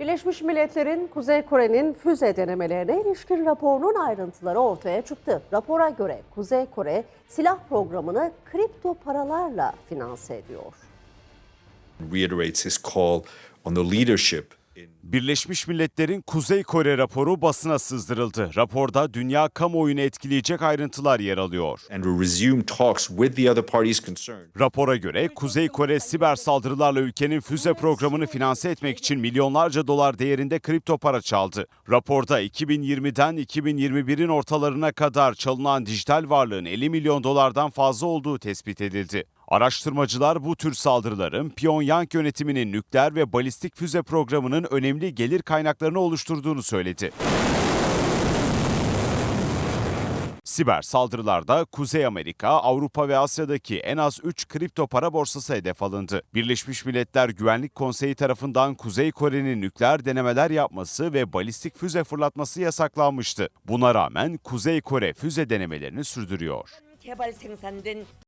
Birleşmiş Milletler'in Kuzey Kore'nin füze denemelerine ilişkin raporunun ayrıntıları ortaya çıktı. Rapora göre Kuzey Kore silah programını kripto paralarla finanse ediyor. reiterates his call on the leadership Birleşmiş Milletler'in Kuzey Kore raporu basına sızdırıldı. Raporda dünya kamuoyunu etkileyecek ayrıntılar yer alıyor. Rapora göre Kuzey Kore siber saldırılarla ülkenin füze programını finanse etmek için milyonlarca dolar değerinde kripto para çaldı. Raporda 2020'den 2021'in ortalarına kadar çalınan dijital varlığın 50 milyon dolardan fazla olduğu tespit edildi. Araştırmacılar bu tür saldırıların Pyongyang yönetiminin nükleer ve balistik füze programının önemli gelir kaynaklarını oluşturduğunu söyledi. Siber saldırılarda Kuzey Amerika, Avrupa ve Asya'daki en az 3 kripto para borsası hedef alındı. Birleşmiş Milletler Güvenlik Konseyi tarafından Kuzey Kore'nin nükleer denemeler yapması ve balistik füze fırlatması yasaklanmıştı. Buna rağmen Kuzey Kore füze denemelerini sürdürüyor.